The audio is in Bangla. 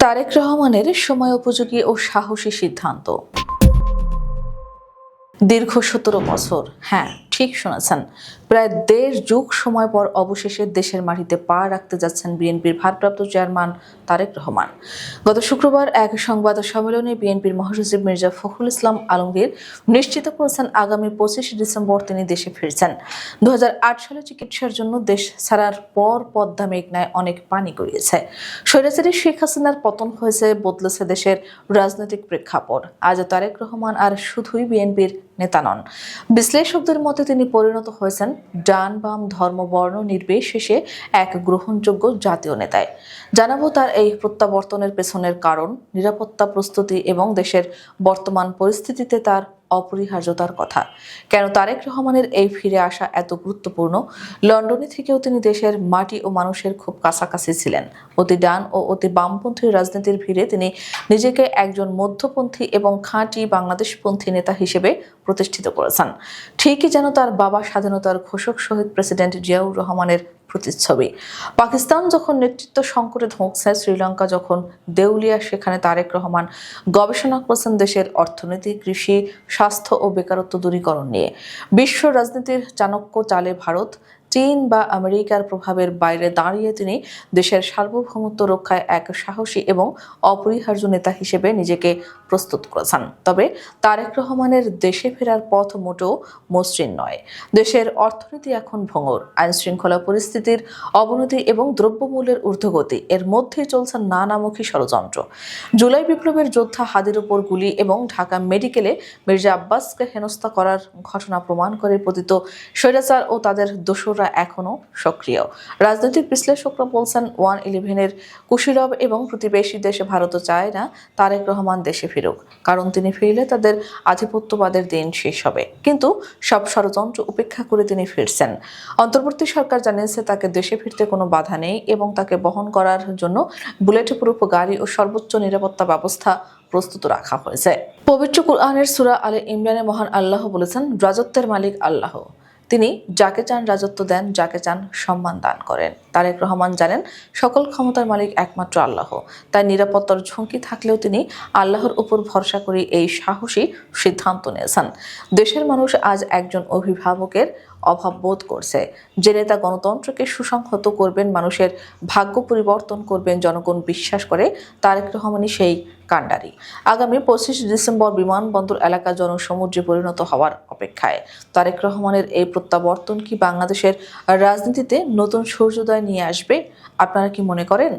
তারেক রহমানের সময় উপযোগী ও সাহসী সিদ্ধান্ত। দীর্ঘ সতেরো বছর হ্যাঁ। ঠিক শুনেছেন। প্রায় দেড় যুগ সময় পর অবশেষে দেশের মাটিতে পা রাখতে যাচ্ছেন বিএনপির ভারপ্রাপ্ত চেয়ারম্যান তারেক রহমান। গত শুক্রবার এক সংবাদ সম্মেলনে বিএনপির মহাসচিব মির্জা ফখরুল ইসলাম আলমগীর নিশ্চিত করেছেন আগামী পঁচিশে ডিসেম্বর তিনি দেশে ফিরছেন। দু সালে চিকিৎসার জন্য দেশ ছাড়ার পর পদ্মা মেঘনায় অনেক পানি গড়িয়েছে। স্বৈরাচারী শেখ হাসিনার পতন হয়েছে, বদলেছে দেশের রাজনৈতিক প্রেক্ষাপট। আজ তারেক রহমান আর শুধুই বিএনপির নেতা নন। বিশ্লেষকদের মতে তিনি পরিণত হয়েছেন ডান বাম ধর্ম বর্ণ নির্বিশেষে এক গ্রহণযোগ্য জাতীয় নেতায়। জানাব তার এই প্রত্যাবর্তনের পেছনের কারণ, নিরাপত্তা প্রস্তুতি এবং দেশের বর্তমান পরিস্থিতিতে তার অপরিহার্যতার কথা। কেন তারেক রহমানের এই ফিরে আসা এত গুরুত্বপূর্ণ? লন্ডনে থেকেও তিনি দেশের মাটি ও মানুষের খুব কাছাকাছি ছিলেন। অতি ডান ও অতি বামপন্থী রাজনীতির ভিড়ে তিনি নিজেকে একজন মধ্যপন্থী এবং খাঁটি বাংলাদেশপন্থী নেতা হিসেবে প্রতিষ্ঠিত করেছেন। ঠিকই যেন তার বাবা স্বাধীনতার ঘোষক শহীদ প্রেসিডেন্ট জিয়াউর রহমানের প্রতিচ্ছবি। পাকিস্তান যখন নেতৃত্ব সংকটে ধ্বংসায় শ্রীলঙ্কা যখন দেউলিয়া, সেখানে তারেক রহমান গবেষণা করছেন দেশের অর্থনীতি, কৃষি, স্বাস্থ্য ও বেকারত্ব দূরীকরণ নিয়ে। বিশ্ব রাজনীতির চাণক্য চালে ভারত চীন বা আমেরিকার প্রভাবের বাইরে দাঁড়িয়ে তিনি দেশের সার্বভৌমত্ব রক্ষায় এক সাহসী এবং অপরিহার্য নেতা হিসেবে নিজেকে প্রস্তুত করেছেন। তবে তারেক রহমানের দেশে ফেরার পথ মোটেও মসৃণ নয়। দেশের অর্থনীতি এখন ভঙ্গুর। আইন শৃঙ্খলা পরিস্থিতির অবনতি এবং দ্রব্যমূল্যের ঊর্ধ্বগতি, এর মধ্যেই চলছে নানামুখী ষড়যন্ত্র। জুলাই বিপ্লবের যোদ্ধা হাদির উপর গুলি এবং ঢাকা মেডিকেলে মির্জা আব্বাসকে হেনস্থা করার ঘটনা প্রমাণ করে পতিত স্বৈরাচার ও তাদের দোসররা এখনও সক্রিয়। রাজনৈতিক বিশ্লেষকরা বলছেন, ওয়ান ইলেভেনের কুশীলভ এবং প্রতিবেশী দেশে ভারতও চায় না, তারেক রহমান দেশে ফিরুক। কারণ তিনি ফিরলে তাদের আধিপত্যবাদের দিন শেষ হবে। কিন্তু সব ষড়যন্ত্র উপেক্ষা করে তিনি ফিরছেন। অন্তর্বর্তী সরকার জানিয়েছে, তাকে দেশে ফিরতে কোনো বাধা নেই এবং তাকে বহন করার জন্য বুলেট প্রুফ গাড়ি ও সর্বোচ্চ নিরাপত্তা ব্যবস্থা প্রস্তুত রাখা হয়েছে। পবিত্র কুরআনের সুরা আলে ইমরানে মহান আল্লাহ বলেছেন, রাজত্বের মালিক আল্লাহ। তিনি যাকে চান রাজত্ব দেন, যাকে চান সম্মান দান করেন। তারেক রহমান জানেন, সকল ক্ষমতার মালিক একমাত্র আল্লাহ। তাই নিরাপত্তার ঝুঁকি থাকলেও তিনি আল্লাহর উপর ভরসা করে এই সাহসী সিদ্ধান্ত নিয়েছেন। দেশের মানুষ আজ একজন অভিভাবকের অভাব বোধ করছে। যে নেতা গণতন্ত্রকে সুসংহত করবেন, মানুষের ভাগ্য পরিবর্তন করবেন, জনগণ বিশ্বাস করে, তারেক রহমানই সেই কাণ্ডারি। আগামী পঁচিশ ডিসেম্বর বিমানবন্দর এলাকা জনসমুদ্রে পরিণত হওয়ার অপেক্ষায়। তারেক রহমানের এই প্রত্যাবর্তন কি বাংলাদেশের রাজনীতিতে নতুন সূর্যোদয় নিয়ে আসবে? আপনারা কি মনে করেন?